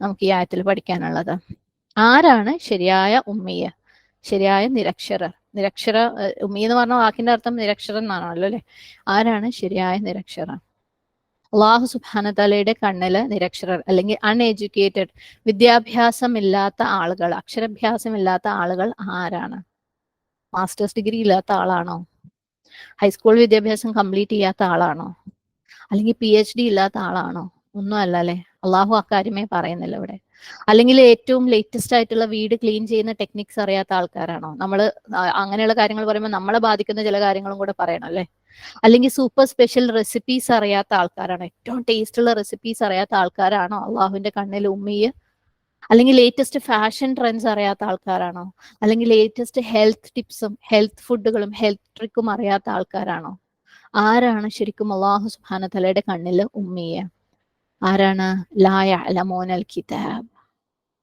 നമുക്ക് ഈ ആയത്തിൽ പഠിക്കാനുള്ളത്. ആരാണ് ശരിയായ ഉമ്മിയ? ശരിയായ നിരക്ഷരർ. നിരക്ഷര ഉമ്മി എന്ന് പറഞ്ഞ വാക്കിന്റെ അർത്ഥം നിരക്ഷരൻ എന്നാണല്ലോ അല്ലെ? ആരാണ് ശരിയായ നിരക്ഷരർ? അള്ളാഹു സുബാനതലയുടെ കണ്ണിൽ നിരക്ഷരർ അല്ലെങ്കിൽ അൺഎഡ്യൂക്കേറ്റഡ് വിദ്യാഭ്യാസം ഇല്ലാത്ത ആളുകൾ. അക്ഷരാഭ്യാസം ഇല്ലാത്ത ആളുകൾ ആരാണ്? മാസ്റ്റേഴ്സ് ഡിഗ്രി ഇല്ലാത്ത ആളാണോ? ഹൈസ്കൂൾ വിദ്യാഭ്യാസം കംപ്ലീറ്റ് ചെയ്യാത്ത ആളാണോ? അല്ലെങ്കിൽ പി എച്ച് ഡി ഇല്ലാത്ത ആളാണോ? ഒന്നും അല്ല അല്ലെ? അള്ളാഹു അക്കാര്യമേ പറയുന്നില്ല ഇവിടെ. അല്ലെങ്കിൽ ഏറ്റവും ലേറ്റസ്റ്റ് ആയിട്ടുള്ള വീട് ക്ലീൻ ചെയ്യുന്ന ടെക്നിക്സ് അറിയാത്ത ആൾക്കാരാണോ? നമ്മൾ അങ്ങനെയുള്ള കാര്യങ്ങൾ പറയുമ്പോൾ നമ്മളെ ബാധിക്കുന്ന ചില കാര്യങ്ങളും കൂടെ പറയണം അല്ലെ? അല്ലെങ്കിൽ സൂപ്പർ സ്പെഷ്യൽ റെസിപ്പീസ് അറിയാത്ത ആൾക്കാരാണോ? ഏറ്റവും ടേസ്റ്റ് ഉള്ള റെസിപ്പീസ് അറിയാത്ത ആൾക്കാരാണോ അള്ളാഹുവിന്റെ കണ്ണിൽ ഉമ്മിയ്? അല്ലെങ്കിൽ ലേറ്റസ്റ്റ് ഫാഷൻ ട്രെൻഡ്സ് അറിയാത്ത ആൾക്കാരാണോ? അല്ലെങ്കിൽ ലേറ്റസ്റ്റ് ഹെൽത്ത് ടിപ്സും ഹെൽത്ത് ഫുഡുകളും ഹെൽത്ത് ട്രിക്കും അറിയാത്ത ആൾക്കാരാണോ? ആരാണ് ശരിക്കും അള്ളാഹു സുബാന തലയുടെ കണ്ണിൽ ഉമ്മിയ? ആരാണ്? ലായ അലമോനൽ കിതാബ്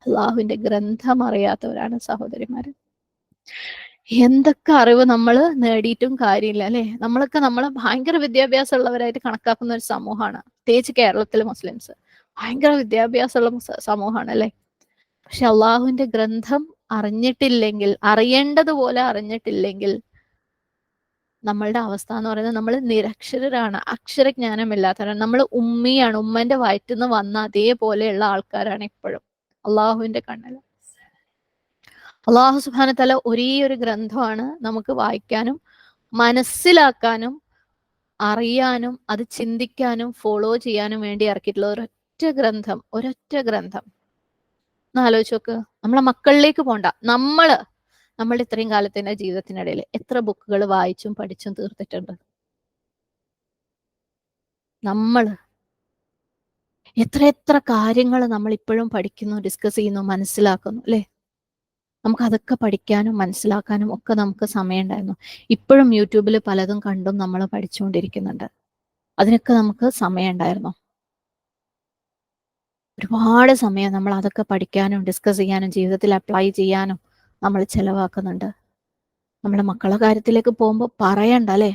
അള്ളാഹുവിന്റെ ഗ്രന്ഥം അറിയാത്തവരാണ് സഹോദരിമാര്. എന്തൊക്കെ അറിവ് നമ്മൾ നേടിയിട്ടും കാര്യമില്ല അല്ലെ? നമ്മളൊക്കെ നമ്മളെ ഭയങ്കര വിദ്യാഭ്യാസം ഉള്ളവരായിട്ട് കണക്കാക്കുന്ന ഒരു സമൂഹമാണ്. പ്രത്യേകിച്ച് കേരളത്തിലെ മുസ്ലിംസ്. ഭയങ്കര വിദ്യാഭ്യാസമുള്ള സമൂഹമാണ് അല്ലെ? പക്ഷെ അള്ളാഹുവിന്റെ ഗ്രന്ഥം അറിഞ്ഞിട്ടില്ലെങ്കിൽ അറിയേണ്ടതുപോലെ അറിഞ്ഞിട്ടില്ലെങ്കിൽ നമ്മളുടെ അവസ്ഥ എന്ന് പറയുന്നത് നമ്മൾ നിരക്ഷരരാണ് അക്ഷരജ്ഞാനമില്ലാത്തവരാണ്. നമ്മൾ ഉമ്മിയാണ് ഉമ്മന്റെ വയറ്റിൽ നിന്ന് വന്ന അതേപോലെയുള്ള ആൾക്കാരാണ് ഇപ്പോഴും. അള്ളാഹുവിന്റെ കണ്ണിൽ അള്ളാഹു സുബാന തല ഒരേ ഒരു ഗ്രന്ഥമാണ് നമുക്ക് വായിക്കാനും മനസ്സിലാക്കാനും അറിയാനും അത് ചിന്തിക്കാനും ഫോളോ ചെയ്യാനും വേണ്ടി ഇറക്കിയിട്ടുള്ള ഒരൊറ്റ ഗ്രന്ഥം ഒരൊറ്റ ഗ്രന്ഥം. എന്നാലോചിച്ച് നോക്ക്. നമ്മളെ മക്കളിലേക്ക് പോണ്ട. നമ്മൾ നമ്മളുടെ ഇത്രയും കാലത്തിന്റെ ജീവിതത്തിനിടയിൽ എത്ര ബുക്കുകൾ വായിച്ചും പഠിച്ചും തീർത്തിട്ടുണ്ട്? നമ്മൾ എത്ര എത്ര കാര്യങ്ങൾ നമ്മൾ ഇപ്പോഴും പഠിക്കുന്നു ഡിസ്കസ് ചെയ്യുന്നു മനസ്സിലാക്കുന്നു അല്ലെ? നമുക്ക് അതൊക്കെ പഠിക്കാനും മനസ്സിലാക്കാനും ഒക്കെ നമുക്ക് സമയമുണ്ടായിരുന്നു. ഇപ്പോഴും യൂട്യൂബിൽ പലതും കണ്ടും നമ്മൾ പഠിച്ചുകൊണ്ടിരിക്കുന്നുണ്ട്. അതിനൊക്കെ നമുക്ക് സമയമുണ്ടായിരുന്നു. ഒരുപാട് സമയം നമ്മൾ അതൊക്കെ പഠിക്കാനും ഡിസ്കസ് ചെയ്യാനും ജീവിതത്തിൽ അപ്ലൈ ചെയ്യാനും നമ്മൾ ചെലവാക്കുന്നുണ്ട്. നമ്മുടെ മക്കളെ കാര്യത്തിലേക്ക് പോകുമ്പോൾ പറയണ്ട അല്ലെ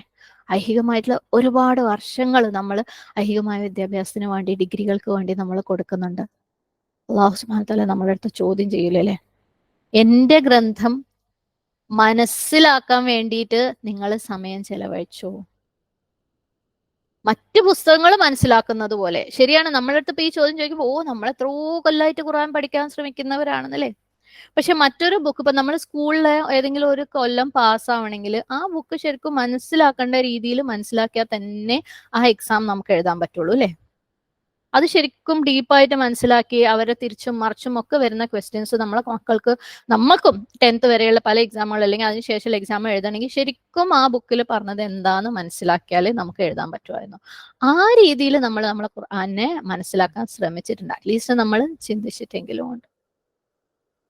ഐഹികമായിട്ടുള്ള ഒരുപാട് വർഷങ്ങൾ നമ്മൾ ഐഹികമായ വിദ്യാഭ്യാസത്തിന് വേണ്ടി ഡിഗ്രികൾക്ക് വേണ്ടി നമ്മൾ കൊടുക്കുന്നുണ്ട്. അള്ളാഹു സുബ്ഹാനതാല നമ്മുടെ അടുത്ത് ചോദ്യം ചെയ്യില്ലല്ലേ എന്റെ ഗ്രന്ഥം മനസ്സിലാക്കാൻ വേണ്ടിയിട്ട് നിങ്ങൾ സമയം ചെലവഴിച്ചു? മറ്റു പുസ്തകങ്ങൾ മനസ്സിലാക്കുന്നത് പോലെ. ശരിയാണ് നമ്മളടുത്ത് ഇപ്പൊ ഈ ചോദ്യം ചോദിക്കുമ്പോൾ ഓ നമ്മൾ എത്രയോ കൊല്ലമായിട്ട് ഖുർആൻ പഠിക്കാൻ ശ്രമിക്കുന്നവരാണെന്നല്ലേ? പക്ഷെ മറ്റൊരു ബുക്ക് ഇപ്പൊ നമ്മുടെ സ്കൂളിലെ ഏതെങ്കിലും ഒരു കൊല്ലം പാസ്സാവണമെങ്കിൽ ആ ബുക്ക് ശരിക്കും മനസ്സിലാക്കേണ്ട രീതിയിൽ മനസ്സിലാക്കിയാൽ തന്നെ ആ എക്സാം നമുക്ക് എഴുതാൻ പറ്റുള്ളൂ അല്ലെ? അത് ശരിക്കും ഡീപ്പായിട്ട് മനസ്സിലാക്കി അവരെ തിരിച്ചും മറിച്ചും ഒക്കെ വരുന്ന ക്വസ്റ്റ്യൻസ് നമ്മളെ മക്കൾക്ക് നമ്മൾക്കും ടെൻത്ത് വരെയുള്ള പല എക്സാമുകൾ അല്ലെങ്കിൽ അതിനുശേഷമുള്ള എക്സാം എഴുതണമെങ്കിൽ ശരിക്കും ആ ബുക്കിൽ പറഞ്ഞത് എന്താന്ന് മനസ്സിലാക്കിയാലേ നമുക്ക് എഴുതാൻ പറ്റുമായിരുന്നു ആ രീതിയിൽ നമ്മൾ നമ്മളെ ഖുർആനെ മനസ്സിലാക്കാൻ ശ്രമിച്ചിട്ടുണ്ട്. അറ്റ്ലീസ്റ്റ് നമ്മൾ ചിന്തിച്ചിട്ടെങ്കിലും ഉണ്ട്.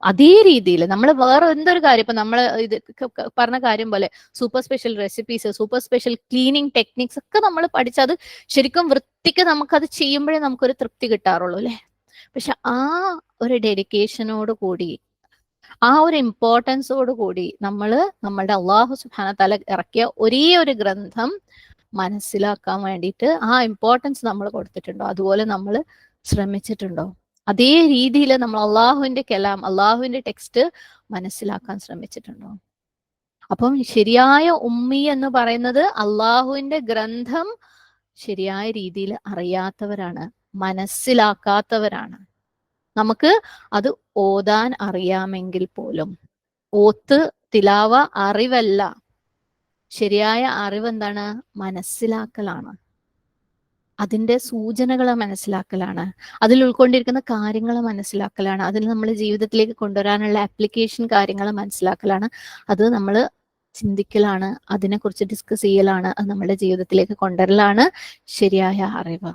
അതേ രീതിയിൽ നമ്മൾ വേറെ എന്തൊരു കാര്യം ഇപ്പൊ നമ്മൾ ഇത് പറഞ്ഞ കാര്യം പോലെ super special recipes super special cleaning techniques ഒക്കെ നമ്മൾ പഠിച്ചത് ശരിക്കും വൃത്തിക്ക് നമുക്കത് ചെയ്യുമ്പോഴേ നമുക്കൊരു തൃപ്തി കിട്ടാറുള്ളൂ അല്ലെ? പക്ഷെ ആ ഒരു ഡെഡിക്കേഷനോട് കൂടി ആ ഒരു ഇമ്പോർട്ടൻസോട് കൂടി നമ്മൾ നമ്മളുടെ അള്ളാഹു സുബാന തല ഇറക്കിയ ഒരേ ഒരു ഗ്രന്ഥം മനസ്സിലാക്കാൻ വേണ്ടിയിട്ട് ആ ഇമ്പോർട്ടൻസ് നമ്മൾ കൊടുത്തിട്ടുണ്ടോ? അതുപോലെ നമ്മൾ ശ്രമിച്ചിട്ടുണ്ടോ? അതേ രീതിയിൽ നമ്മൾ അള്ളാഹുവിന്റെ കലാം അള്ളാഹുവിന്റെ ടെക്സ്റ്റ് മനസ്സിലാക്കാൻ ശ്രമിച്ചിട്ടുണ്ടോ? അപ്പം ശരിയായ ഉമ്മി എന്ന് പറയുന്നത് അള്ളാഹുവിന്റെ ഗ്രന്ഥം ശരിയായ രീതിയിൽ അറിയാത്തവരാണ് മനസ്സിലാക്കാത്തവരാണ്. നമുക്ക് അത് ഓതാൻ അറിയാമെങ്കിൽ പോലും. ഓത്ത് തിലാവ അറിവല്ല. ശരിയായ അറിവ് എന്താണ്? മനസ്സിലാക്കലാണ്. അതിന്റെ സൂചനകളെ മനസ്സിലാക്കലാണ്. അതിൽ ഉൾക്കൊണ്ടിരിക്കുന്ന കാര്യങ്ങൾ മനസ്സിലാക്കലാണ്. അതിൽ നമ്മൾ ജീവിതത്തിലേക്ക് കൊണ്ടുവരാനുള്ള ആപ്ലിക്കേഷൻ കാര്യങ്ങൾ മനസ്സിലാക്കലാണ്. അത് നമ്മൾ ചിന്തിക്കലാണ് അതിനെക്കുറിച്ച് ഡിസ്കസ് ചെയ്യലാണ് അത് നമ്മുടെ ജീവിതത്തിലേക്ക് കൊണ്ടുവരലാണ്. ശരിയായ അറിവ്.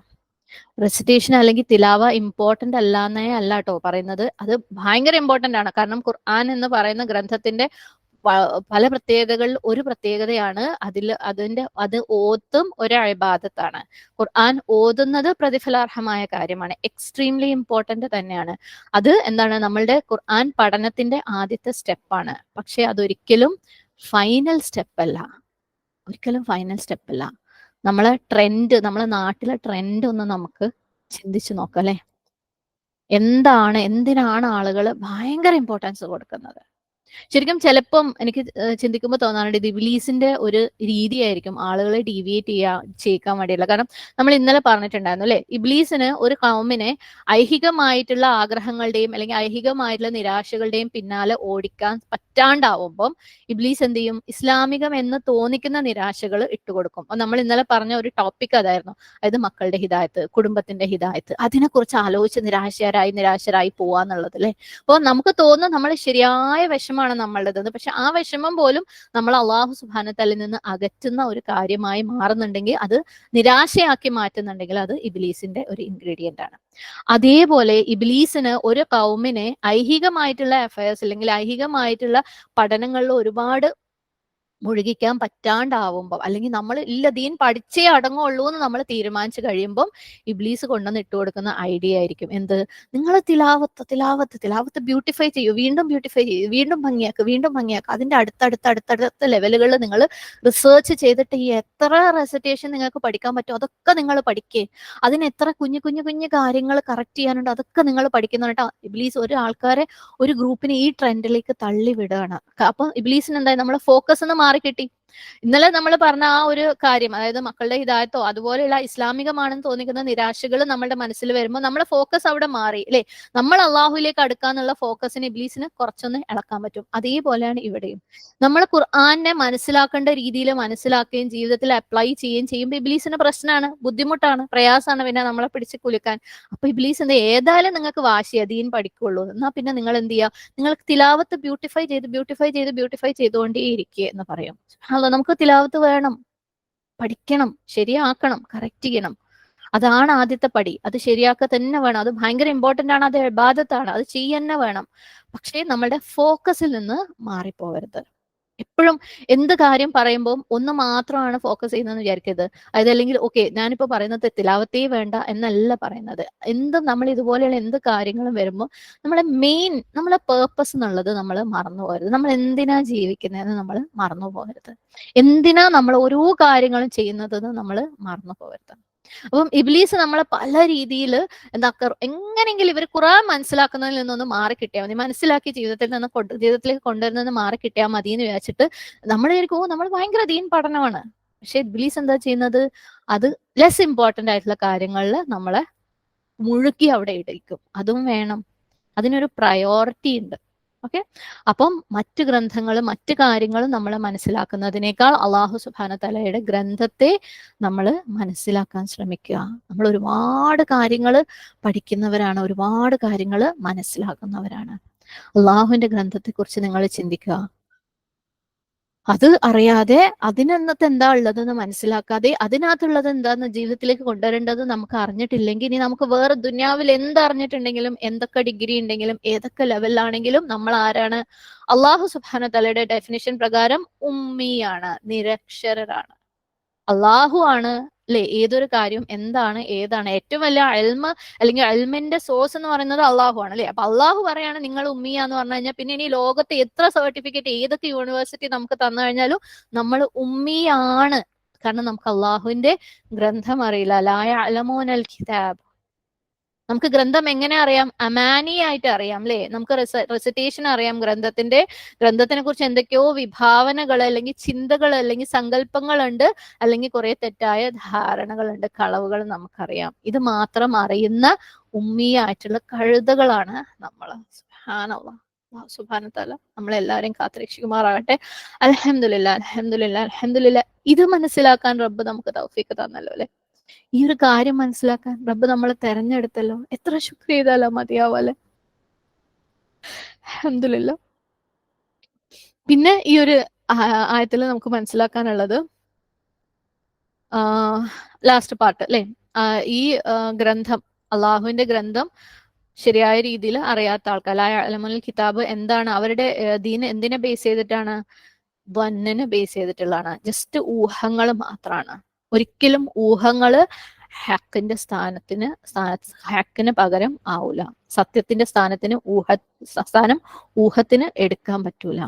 റെസിറ്റേഷൻ അല്ലെങ്കിൽ തിലാവ ഇമ്പോർട്ടന്റ് അല്ലാന്നേ അല്ല കേട്ടോ പറയുന്നത്. അത് ഭയങ്കര ഇമ്പോർട്ടന്റ് ആണ്. കാരണം ഖുർആൻ എന്ന് പറയുന്ന ഗ്രന്ഥത്തിന്റെ പല പ്രത്യേകതകളിൽ ഒരു പ്രത്യേകതയാണ് അതിൽ അതിന്റെ അത് ഓത്തും ഒരു അഴിബാദത്താണ് ഖുർആൻ ഓതുന്നത് പ്രതിഫലാർഹമായ കാര്യമാണ്. എക്സ്ട്രീംലി ഇമ്പോർട്ടന്റ് തന്നെയാണ്. അത് എന്താണ്? നമ്മളുടെ ഖുർആൻ പഠനത്തിന്റെ ആദ്യത്തെ സ്റ്റെപ്പാണ്. പക്ഷെ അതൊരിക്കലും ഫൈനൽ സ്റ്റെപ്പല്ല ഒരിക്കലും ഫൈനൽ സ്റ്റെപ്പല്ല നമ്മളെ ട്രെൻഡ് നമ്മളെ നാട്ടിലെ ട്രെൻഡ് ഒന്ന് നമുക്ക് ചിന്തിച്ചു നോക്കാം അല്ലെ? എന്താണ് എന്തിനാണ് ആളുകൾ ഭയങ്കര ഇമ്പോർട്ടൻസ് കൊടുക്കുന്നത്? ശരിക്കും ചിലപ്പം എനിക്ക് ചിന്തിക്കുമ്പോൾ തോന്നാറുണ്ട് ഇത് ഇബിലീസിന്റെ ഒരു രീതിയായിരിക്കും ആളുകളെ ഡീവിയേറ്റ് ചെയ്യാ ചെയ്യിക്കാൻ വേണ്ടിയുള്ള. കാരണം നമ്മൾ ഇന്നലെ പറഞ്ഞിട്ടുണ്ടായിരുന്നു അല്ലെ? ഇബ്ലീസിന് ഒരു കൗമിനെ ഐഹികമായിട്ടുള്ള ആഗ്രഹങ്ങളുടെയും അല്ലെങ്കിൽ ഐഹികമായിട്ടുള്ള നിരാശകളുടെയും പിന്നാലെ ഓടിക്കാൻ പറ്റാണ്ടാവുമ്പം ഇബ്ലീസ് എന്ത് ചെയ്യും? ഇസ്ലാമികം എന്ന് തോന്നിക്കുന്ന നിരാശകൾ ഇട്ടുകൊടുക്കും. നമ്മൾ ഇന്നലെ പറഞ്ഞ ഒരു ടോപ്പിക് അതായിരുന്നു. അതായത് മക്കളുടെ ഹിതായത്ത് കുടുംബത്തിന്റെ ഹിതായത്ത്. അതിനെക്കുറിച്ച് ആലോചിച്ച് നിരാശരായി നിരാശരായി പോവാന്നുള്ളത് അല്ലെ? അപ്പോൾ നമുക്ക് തോന്നുന്നു നമ്മൾ ശരിയായ വിഷമാണ് നമ്മളുടേത് പക്ഷെ ആ വിഷമം പോലും നമ്മൾ അള്ളാഹു സുബാനത്തല്ലിൽ നിന്ന് അകറ്റുന്ന ഒരു കാര്യമായി മാറുന്നുണ്ടെങ്കിൽ അത് നിരാശയാക്കി മാറ്റുന്നുണ്ടെങ്കിൽ അത് ഇബിലീസിന്റെ ഒരു ഇൻഗ്രീഡിയന്റ് ആണ്. അതേപോലെ ഇബിലീസിന് ഒരു കൗമിനെ ഐഹികമായിട്ടുള്ള അഫയേഴ്സ് അല്ലെങ്കിൽ ഐഹികമായിട്ടുള്ള പഠനങ്ങളിൽ ഒരുപാട് മുഴുകിക്കാൻ പറ്റാണ്ടാവുമ്പോൾ അല്ലെങ്കിൽ നമ്മൾ ഇല്ല ദീൻ പഠിച്ചേ അടങ്ങുള്ളൂ എന്ന് നമ്മൾ തീരുമാനിച്ചു കഴിയുമ്പം ഇബ്ലീസ് കൊണ്ടുവന്ന് ഇട്ട് കൊടുക്കുന്ന ഐഡിയ ആയിരിക്കും. എന്ത്? നിങ്ങൾ തിലാവത്ത് തിലാവത്ത് തിലാവത്ത് ബ്യൂട്ടിഫൈ ചെയ്യൂ. വീണ്ടും ബ്യൂട്ടിഫൈ ചെയ്യൂ. വീണ്ടും ഭംഗിയാക്കുക വീണ്ടും ഭംഗിയാക്കുക അതിന്റെ അടുത്തടുത്ത അടുത്തടുത്ത ലെവലുകളിൽ നിങ്ങൾ റിസർച്ച് ചെയ്തിട്ട് ഈ എത്ര റെസിറ്റേഷൻ നിങ്ങൾക്ക് പഠിക്കാൻ പറ്റും അതൊക്കെ നിങ്ങൾ പഠിക്കേ. അതിന് എത്ര കുഞ്ഞു കുഞ്ഞു കുഞ്ഞു കാര്യങ്ങൾ കറക്റ്റ് ചെയ്യാനുണ്ട് അതൊക്കെ നിങ്ങൾ പഠിക്കുന്നുണ്ട് ഇബ്ലീസ് ഒരു ആൾക്കാരെ ഒരു ഗ്രൂപ്പിനെ ഈ ട്രെൻഡിലേക്ക് തള്ളി വിടുകയാണ്. അപ്പൊ ഇബ്ലീസിന് എന്തായി? നമ്മൾ ഫോക്കസ് എന്ന് മാറി കിട്ടി. ഇന്നലെ നമ്മൾ പറഞ്ഞ ആ ഒരു കാര്യം അതായത് മക്കളുടെ ഹിതായത്തോ അതുപോലെയുള്ള ഇസ്ലാമികമാണെന്ന് തോന്നിക്കുന്ന നിരാശകൾ നമ്മുടെ മനസ്സിൽ വരുമ്പോൾ നമ്മുടെ ഫോക്കസ് അവിടെ മാറി അല്ലെ? നമ്മൾ അള്ളാഹുലേക്ക് അടുക്കാന്നുള്ള ഫോക്കസിന് ഇബ്ലീസിന് കുറച്ചൊന്ന് ഇളക്കാൻ പറ്റും. അതേപോലെയാണ് ഇവിടെയും. നമ്മൾ ഖുർആാനെ മനസ്സിലാക്കേണ്ട രീതിയിൽ മനസ്സിലാക്കുകയും ജീവിതത്തിൽ അപ്ലൈ ചെയ്യുകയും ചെയ്യുമ്പോൾ ഇബ്ലീസിന് പ്രശ്നമാണ് ബുദ്ധിമുട്ടാണ് പ്രയാസമാണ് പിന്നെ നമ്മളെ പിടിച്ച് കുലുക്കാൻ. അപ്പൊ ഇബ്ലീസ് എന്താ ഏതായാലും നിങ്ങൾക്ക് വാശി അധീൻ പഠിക്കുള്ളൂ. എന്നാ പിന്നെ നിങ്ങൾ എന്ത് ചെയ്യുക? നിങ്ങൾക്ക് തിലാവത്ത് ബ്യൂട്ടിഫൈ ചെയ്ത് ബ്യൂട്ടിഫൈ ചെയ്ത് ബ്യൂട്ടിഫൈ ചെയ്തുകൊണ്ടേ ഇരിക്കുക എന്ന് പറയും. അല്ല നമുക്ക് തിലാവത്ത് വേണം. പഠിക്കണം ശരിയാക്കണം കറക്റ്റ് ചെയ്യണം. അതാണ് ആദ്യത്തെ പടി. അത് ശരിയാക്കുക തന്നെ വേണം. അത് ഭയങ്കര ഇമ്പോർട്ടന്റ് ആണ്. അത് ബാധത്താണ് അത് ചെയ്യന്നെ വേണം. പക്ഷേ നമ്മളുടെ ഫോക്കസിൽ നിന്ന് മാറിപ്പോവരുത്. എപ്പോഴും എന്ത് കാര്യം പറയുമ്പോൾ ഒന്ന് മാത്രമാണ് ഫോക്കസ് ചെയ്യുന്നതെന്ന് വിചാരിക്കരുത്. അതായത് അല്ലെങ്കിൽ ഓക്കെ ഞാനിപ്പോ പറയുന്നത് തിലാവത്തേ വേണ്ട എന്നല്ല പറയുന്നത്. എന്ത് നമ്മൾ ഇതുപോലെയുള്ള എന്ത് കാര്യങ്ങളും വരുമ്പോൾ നമ്മളെ മെയിൻ നമ്മളെ പേർപ്പസ് എന്നുള്ളത് നമ്മൾ മറന്നു പോകരുത്. നമ്മൾ എന്തിനാ ജീവിക്കുന്നതെന്ന് നമ്മൾ മറന്നു പോകരുത്. എന്തിനാ നമ്മൾ ഓരോ കാര്യങ്ങളും ചെയ്യുന്നതെന്ന് നമ്മൾ മറന്നു പോകരുത്. അപ്പം ഇബ്ലീസ് നമ്മളെ പല രീതിയിൽ എന്താ എങ്ങനെയെങ്കിലും ഇവർ ഖുറാൻ മനസ്സിലാക്കുന്നതിൽ നിന്നൊന്ന് മാറി കിട്ടിയാൽ മതി. മനസ്സിലാക്കി ജീവിതത്തിൽ നിന്ന് കൊണ്ട് ജീവിതത്തിലേക്ക് കൊണ്ടുവരുന്നത് മാറി കിട്ടിയാൽ മതി എന്ന് വിചാരിച്ചിട്ട് നമ്മൾ വിചാരിക്കും ഓ നമ്മൾ ഭയങ്കര ദീൻ പഠനമാണ്. പക്ഷെ ഇബ്ലീസ് എന്താ ചെയ്യുന്നത്? അത് ലെസ് ഇമ്പോർട്ടന്റ് ആയിട്ടുള്ള കാര്യങ്ങളിൽ നമ്മളെ മുഴുക്കി അവിടെ ഇടിക്കും. അതും വേണം. അതിനൊരു പ്രയോറിറ്റി ഉണ്ട്. ഓക്കെ? അപ്പം മറ്റ് ഗ്രന്ഥങ്ങളും മറ്റു കാര്യങ്ങളും നമ്മൾ മനസ്സിലാക്കുന്നതിനേക്കാൾ അള്ളാഹു സുബാന തലയുടെ ഗ്രന്ഥത്തെ നമ്മൾ മനസ്സിലാക്കാൻ ശ്രമിക്കുക. നമ്മൾ ഒരുപാട് കാര്യങ്ങൾ പഠിക്കുന്നവരാണ് ഒരുപാട് കാര്യങ്ങൾ മനസ്സിലാക്കുന്നവരാണ്. അള്ളാഹുവിന്റെ ഗ്രന്ഥത്തെക്കുറിച്ച് നിങ്ങൾ ചിന്തിക്കുക. അത് അറിയാതെ അതിനകത്ത് എന്താ ഉള്ളതെന്ന് മനസ്സിലാക്കാതെ അതിനകത്തുള്ളത് എന്താന്ന് ജീവിതത്തിലേക്ക് കൊണ്ടുവരേണ്ടത് നമുക്ക് അറിഞ്ഞിട്ടില്ലെങ്കിൽ ഇനി നമുക്ക് വേറെ ദുന്യാവിൽ എന്തറിഞ്ഞിട്ടുണ്ടെങ്കിലും എന്തൊക്കെ ഡിഗ്രി ഉണ്ടെങ്കിലും ഏതൊക്കെ ലെവലിലാണെങ്കിലും നമ്മൾ ആരാണ്? അള്ളാഹു സുബാന തലയുടെ ഡെഫിനിഷൻ പ്രകാരം ഉമ്മിയാണ് നിരക്ഷരരാണ്. അള്ളാഹു ആണ് അല്ലെ ഏതൊരു കാര്യം എന്താണ് ഏതാണ്? ഏറ്റവും വലിയ അൽമ അല്ലെങ്കിൽ അൽമിന്റെ സോഴ്സ് എന്ന് പറയുന്നത് അള്ളാഹു ആണ് അല്ലെ അപ്പൊ അള്ളാഹു പറയാണ് നിങ്ങൾ ഉമ്മിയ എന്ന് പറഞ്ഞു കഴിഞ്ഞാൽ പിന്നെ ഇനി ലോകത്തെ എത്ര സർട്ടിഫിക്കറ്റ് ഏതൊക്കെ യൂണിവേഴ്സിറ്റി നമുക്ക് തന്നു കഴിഞ്ഞാലും നമ്മൾ ഉമ്മിയാണ്. കാരണം നമുക്ക് അള്ളാഹുവിന്റെ ഗ്രന്ഥം അറിയില്ല. ലായ അലമോനൽ കിതാബ്. നമുക്ക് ഗ്രന്ഥം എങ്ങനെ അറിയാം? അമാനി ആയിട്ട് അറിയാം അല്ലെ? നമുക്ക് റെസിറ്റേഷൻ അറിയാം ഗ്രന്ഥത്തിന്റെ ഗ്രന്ഥത്തിനെ കുറിച്ച് എന്തൊക്കെയോ വിഭാവനകൾ അല്ലെങ്കിൽ ചിന്തകൾ അല്ലെങ്കിൽ സങ്കല്പങ്ങളുണ്ട്. അല്ലെങ്കിൽ കുറെ തെറ്റായ ധാരണകളുണ്ട് കളവുകൾ നമുക്കറിയാം. ഇത് മാത്രം അറിയുന്ന ഉമ്മിയായിട്ടുള്ള കഴുതകളാണ് നമ്മൾ. സുഹാനുള്ള സുബാനത്തല നമ്മളെല്ലാരെയും കാത്തുരക്ഷിക്കുമാറാകട്ടെ. അലഹമില്ല അലഹമില്ല അലഹമില്ല ഇത് മനസ്സിലാക്കാൻ റബ്ബ് നമുക്ക് തൗഫീക്ക് തന്നല്ലോ അല്ലെ? ഈ ഒരു കാര്യം മനസ്സിലാക്കാൻ റബ്ബ് നമ്മളെ തെരഞ്ഞെടുത്തല്ലോ. എത്ര ശുക്ർ ചെയ്താലോ മതിയാവല്ലേ അഹമ്മദില്ല പിന്നെ ഈ ഒരു ആയത്തിൽ നമുക്ക് മനസ്സിലാക്കാനുള്ളത് ലാസ്റ്റ് പാർട്ട് അല്ലെ? ഈ ഗ്രന്ഥം അള്ളാഹുവിന്റെ ഗ്രന്ഥം ശരിയായ രീതിയിൽ അറിയാത്ത ആൾക്കാർ അലമുൽ കിതാബ് എന്താണ് അവരുടെ ദീന് എന്തിനെ ബേസ് ചെയ്തിട്ടാണ്? വന്നിനെ ബേസ് ചെയ്തിട്ടുള്ളതാണ്. ജസ്റ്റ് ഊഹങ്ങൾ മാത്രമാണ് ഒരിക്കലും ഊഹങ്ങൾ ഹാക്കിന്റെ സ്ഥാനത്തിന് സ്ഥാന ഹാക്കിന് പകരം ആവൂല. സത്യത്തിന്റെ സ്ഥാനത്തിന് ഊഹ സ്ഥാനം ഊഹത്തിന് എടുക്കാൻ പറ്റൂല.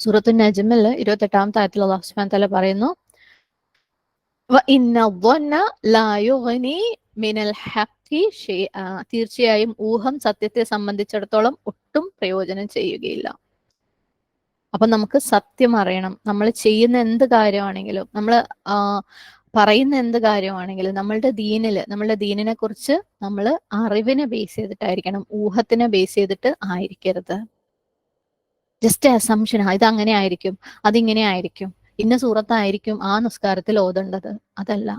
സൂറത്തു നജ്മിൽ ഇരുപത്തെട്ടാം ആയത്തിൽ അള്ളാഹു സുബ്ഹാൻ തല പറയുന്നു തീർച്ചയായും ഊഹം സത്യത്തെ സംബന്ധിച്ചിടത്തോളം ഒട്ടും പ്രയോജനം ചെയ്യുകയില്ല. അപ്പൊ നമുക്ക് സത്യം അറിയണം. നമ്മൾ ചെയ്യുന്ന എന്ത് കാര്യമാണെങ്കിലും നമ്മൾ പറയുന്ന എന്ത് കാര്യമാണെങ്കിലും നമ്മളുടെ ദീനിൽ നമ്മളുടെ ദീനിനെ കുറിച്ച് നമ്മൾ അറിവിനെ ബേസ് ചെയ്തിട്ടായിരിക്കണം ഊഹത്തിനെ ബേസ് ചെയ്തിട്ട് ആയിരിക്കരുത്. ജസ്റ്റ് അസംഷൻ ഇത് അങ്ങനെ ആയിരിക്കും അതിങ്ങനെ ആയിരിക്കും. ഇന്ന സൂറത്തായിരിക്കും ആ നിസ്കാരത്തിൽ ഓതേണ്ടത്. അതല്ല.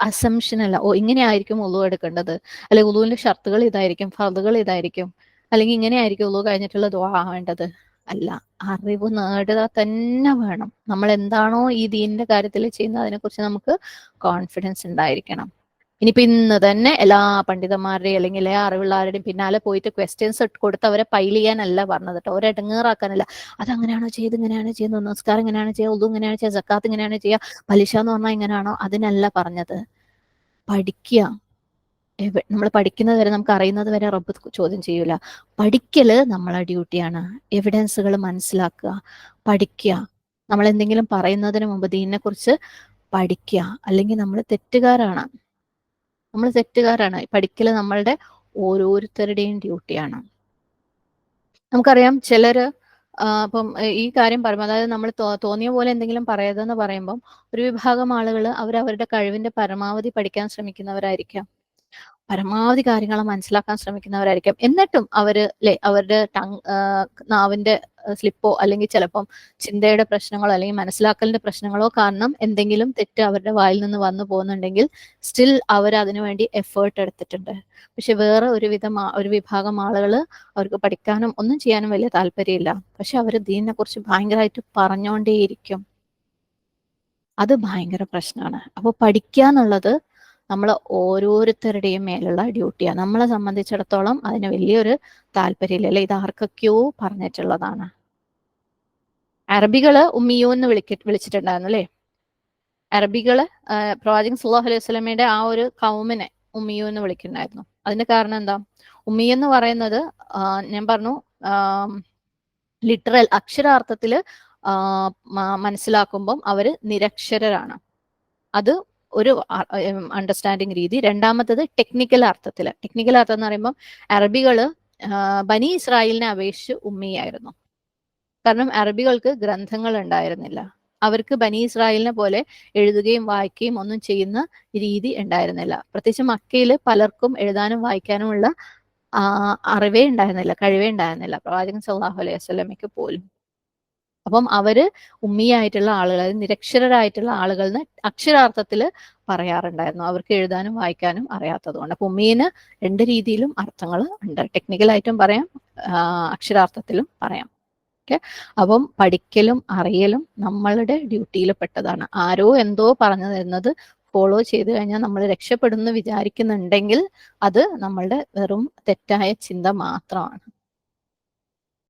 അസംഷൻ അല്ല. ഓ ഇങ്ങനെ ആയിരിക്കും ഉളു എടുക്കേണ്ടത്. അല്ലെങ്കിൽ ഉളുവിന്റെ ഷർത്തുകൾ ഇതായിരിക്കും ഫറുകൾ ഇതായിരിക്കും. അല്ലെങ്കിൽ ഇങ്ങനെ ആയിരിക്കും ഉളു കഴിഞ്ഞിട്ടുള്ള ദ്വാ ആവേണ്ടത് അല്ല അറിവ് നേടുക തന്നെ വേണം. നമ്മൾ എന്താണോ ഈ ദീനിന്റെ കാര്യത്തിൽ ചെയ്യുന്നത് അതിനെക്കുറിച്ച് നമുക്ക് കോൺഫിഡൻസ് ഉണ്ടായിരിക്കണം. ഇനിയിപ്പോ ഇന്ന് തന്നെ എല്ലാ പണ്ഡിതന്മാരുടെയും അല്ലെങ്കിൽ എല്ലാ അറിവുള്ളവരുടെയും പിന്നാലെ പോയിട്ട് ക്വസ്റ്റ്യൻസ് കൊടുത്ത് അവരെ പൈൽ ചെയ്യാനല്ല പറഞ്ഞത് കേട്ടോ. അവരെ ഇടങ്ങേറാക്കാനല്ല അതങ്ങനെയാണോ ചെയ്ത് ഇങ്ങനെയാണ് ചെയ്യുന്നത് നമസ്കാരം ഇങ്ങനെയാണ് ചെയ്യുക? ഉള്ളു ഇങ്ങനെയാണ് ചെയ്യുക? ജക്കാത്ത് ഇങ്ങനെയാണ് ചെയ്യുക? പലിശ എന്ന് പറഞ്ഞാൽ ഇങ്ങനെയാണോ? അതിനല്ല പറഞ്ഞത്. പഠിക്കുക. നമ്മൾ പഠിക്കുന്നത് വരെ നമുക്ക് അറിയുന്നത് വരെ റബ്ബ് ചോദ്യം ചെയ്യൂല. പഠിക്കൽ നമ്മളെ ഡ്യൂട്ടിയാണ് എവിഡൻസുകൾ മനസ്സിലാക്കുക പഠിക്കുക. നമ്മൾ എന്തെങ്കിലും പറയുന്നതിന് മുമ്പ് ദീനിനെ കുറിച്ച് പഠിക്കുക. അല്ലെങ്കിൽ നമ്മൾ തെറ്റുകാരാണ്. നമ്മൾ തെറ്റുകാരാണ്. പഠിക്കൽ നമ്മളുടെ ഓരോരുത്തരുടെയും ഡ്യൂട്ടിയാണ് നമുക്കറിയാം ചിലര് അപ്പം ഈ കാര്യം പറയുമ്പോൾ അതായത് നമ്മൾ തോന്നിയ പോലെ എന്തെങ്കിലും പറയരുതെന്ന് പറയുമ്പം ഒരു വിഭാഗം ആളുകൾ അവർ അവരുടെ കഴിവിന്റെ പരമാവധി പഠിക്കാൻ ശ്രമിക്കുന്നവരായിരിക്കാം. പരമാവധി കാര്യങ്ങൾ മനസ്സിലാക്കാൻ ശ്രമിക്കുന്നവരായിരിക്കും. എന്നിട്ടും അവർ അല്ലെ അവരുടെ ടങ് നാവിന്റെ സ്ലിപ്പോ അല്ലെങ്കിൽ ചിലപ്പം ചിന്തയുടെ പ്രശ്നങ്ങളോ അല്ലെങ്കിൽ മനസ്സിലാക്കലിന്റെ പ്രശ്നങ്ങളോ കാരണം എന്തെങ്കിലും തെറ്റ് അവരുടെ വായിൽ നിന്ന് വന്നു പോകുന്നുണ്ടെങ്കിൽ സ്റ്റിൽ അവർ അതിനുവേണ്ടി എഫേർട്ട് എടുത്തിട്ടുണ്ട്. പക്ഷെ വേറെ ഒരു വിധം ഒരു വിഭാഗം ആളുകൾ അവർക്ക് പഠിക്കാനും ഒന്നും ചെയ്യാനും വലിയ താല്പര്യമില്ല. പക്ഷെ അവർ ദീനിനെ കുറിച്ച് ഭയങ്കരമായിട്ട് പറഞ്ഞുകൊണ്ടേയിരിക്കും അത് ഭയങ്കര പ്രശ്നമാണ് അപ്പോൾ പഠിക്കുക എന്നുള്ളത് നമ്മൾ ഓരോരുത്തരുടെയും മേലുള്ള ഡ്യൂട്ടിയാണ് നമ്മളെ സംബന്ധിച്ചിടത്തോളം അതിന് വലിയൊരു താല്പര്യമില്ല. അല്ലെ? ഇത് ആർക്കൊക്കെയോ പറഞ്ഞിട്ടുള്ളതാണ്. അറബികൾ ഉമ്മിയോ എന്ന് വിളിക്ക വിളിച്ചിട്ടുണ്ടായിരുന്നു അല്ലെ? അറബികൾ പ്രവാചകൻ സുല്ലാഹു അലൈഹി സ്വലമയുടെ ആ ഒരു കൗമിനെ ഉമ്മിയോ എന്ന് വിളിക്കുന്നുണ്ടായിരുന്നു. അതിന്റെ കാരണം എന്താ? ഉമ്മി എന്ന് പറയുന്നത് ഞാൻ പറഞ്ഞു ലിറ്ററൽ അക്ഷരാർത്ഥത്തിൽ മനസ്സിലാക്കുമ്പം അവർ നിരക്ഷരരാണ്. അത് ഒരു അണ്ടർസ്റ്റാൻഡിങ് രീതി. രണ്ടാമത്തത് ടെക്നിക്കൽ അർത്ഥത്തിൽ ടെക്നിക്കൽ അർത്ഥം എന്ന് പറയുമ്പോൾ അറബികൾ ബനി ഇസ്രായേലിനെ അപേക്ഷിച്ച് ഉമ്മിയായിരുന്നു. കാരണം അറബികൾക്ക് ഗ്രന്ഥങ്ങൾ ഉണ്ടായിരുന്നില്ല. അവർക്ക് ബനി ഇസ്രായേലിനെ പോലെ എഴുതുകയും വായിക്കുകയും ഒന്നും ചെയ്യുന്ന രീതി ഉണ്ടായിരുന്നില്ല. പ്രത്യേകിച്ച് മക്കയിൽ പലർക്കും എഴുതാനും വായിക്കാനുമുള്ള അറിവേ ഉണ്ടായിരുന്നില്ല കഴിവേ ഉണ്ടായിരുന്നില്ല. പ്രവാചകൻ സല്ലാഹു അലൈഹി വസ്ലമയ്ക്ക് പോലും. അപ്പം അവർ ഉമ്മിയായിട്ടുള്ള ആളുകൾ അതായത് ആളുകൾ ആളുകളെന്ന് അക്ഷരാർത്ഥത്തിൽ പറയാറുണ്ടായിരുന്നു. അവർക്ക് എഴുതാനും വായിക്കാനും അറിയാത്തതുകൊണ്ട്. അപ്പൊ ഉമ്മീന് രണ്ട് രീതിയിലും അർത്ഥങ്ങൾ ഉണ്ട്. ടെക്നിക്കൽ ടെക്നിക്കലായിട്ടും പറയാം അക്ഷരാർത്ഥത്തിലും പറയാം. ഓക്കെ? അപ്പം പഠിക്കലും അറിയലും നമ്മളുടെ ഡ്യൂട്ടിയിൽ പെട്ടതാണ്. ആരോ എന്തോ പറഞ്ഞു തരുന്നത് ഫോളോ ചെയ്ത് കഴിഞ്ഞാൽ നമ്മൾ രക്ഷപ്പെടുന്നു വിചാരിക്കുന്നുണ്ടെങ്കിൽ അത് നമ്മളുടെ വെറും തെറ്റായ ചിന്ത മാത്രമാണ്.